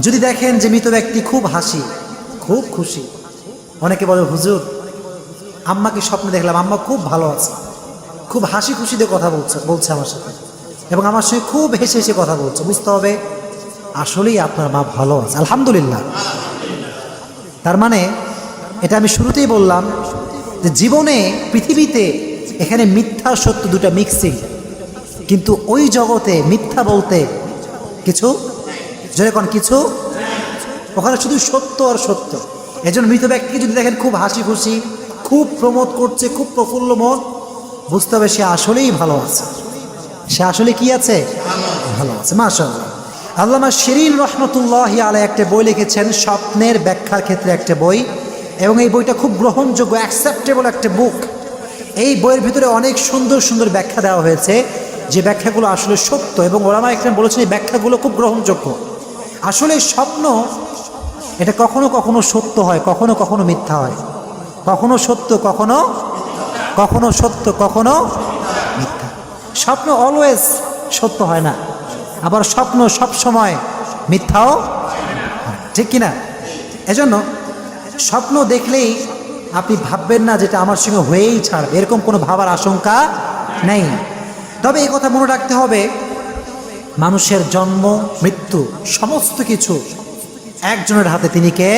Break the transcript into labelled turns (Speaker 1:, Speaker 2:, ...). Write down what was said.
Speaker 1: যদি দেখেন যে মৃত ব্যক্তি খুব হাসি, খুব খুশি, অনেকে বলে, হুজুর, আম্মাকে স্বপ্নে দেখলাম, আম্মা খুব ভালো আছে। খুব হাসি খুশিতে কথা বলছে বলছে আমার সাথে। এবং আমার সঙ্গে খুব হেসে হেসে কথা বলছে। বুঝতে হবে, আসলেই আপনার মা ভালো আছে। আলহামদুলিল্লাহ। তার মানে এটা আমি শুরুতেই বললাম যে জীবনে, পৃথিবীতে এখানে মিথ্যা, সত্য দুটা মিক্সিং কিন্তু ওই জগতে মিথ্যা বলতে কিছু যেরকম কিছু, ওখানে শুধু সত্য আর সত্য। এজন মৃত ব্যক্তিকে যদি দেখেন, খুব হাসি খুশি, খুব প্রমোদ করছে, খুব প্রফুল্ল মন বুঝতে হবে সে আসলেই ভালো আছে। সে আসলে কি আছে? ভালো আছে, মাশাআল্লাহ। আল্লামা শিরিন রহমতুল্লাহ আলাই একটা বই লিখেছেন, স্বপ্নের ব্যাখ্যার ক্ষেত্রে একটা বই, এবং এই বইটা খুব গ্রহণযোগ্য অ্যাকসেপ্টেবল একটা বুক এই বইয়ের ভিতরে অনেক সুন্দর সুন্দর ব্যাখ্যা দেওয়া হয়েছে, যে ব্যাখ্যাগুলো আসলে সত্য, এবং ওরামা একজন বলেছেন, এই ব্যাখ্যাগুলো খুব গ্রহণযোগ্য। আসলে স্বপ্ন এটা কখনো কখনো সত্য হয়, কখনো কখনো মিথ্যা হয়। কখনো সত্য, কখনো কখনো সত্য, কখনো মিথ্যা। স্বপ্ন অলওয়েজ সত্য হয় না। আবার স্বপ্ন সব সময় মিথ্যাও। ঠিক কিনা? এজন্য স্বপ্ন দেখলেই আপনি ভাববেন না যেটা আমার সঙ্গে হয়েই ছাড়বে। এরকম কোনো ভাবার আশঙ্কা নেই। তবে এই কথা মনে রাখতে হবে মানুষের জন্ম মৃত্যু সমস্ত কিছু একজনের হাতে তিনি কে?